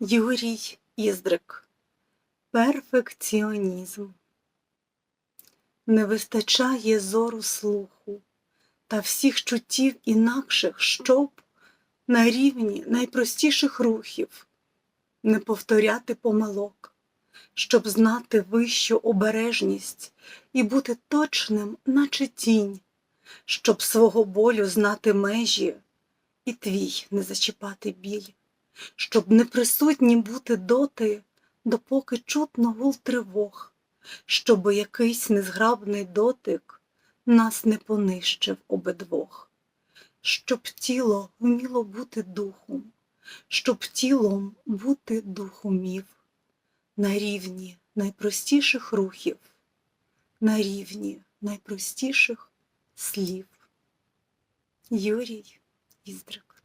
Юрій Іздрик. Перфекціонізм. Не вистачає зору слуху та всіх чуттів інакших, щоб на рівні найпростіших рухів не повторяти помилок, щоб знати вищу обережність і бути точним, наче тінь, щоб свого болю знати межі і твій не зачіпати біль щоб неприсутні бути доти, допоки чутно гул тривог, щоб якийсь незграбний дотик нас не понищив обидвох, щоб тіло вміло бути духом, щоб тілом бути духомів, на рівні найпростіших рухів, на рівні найпростіших слів. Юрій Іздрик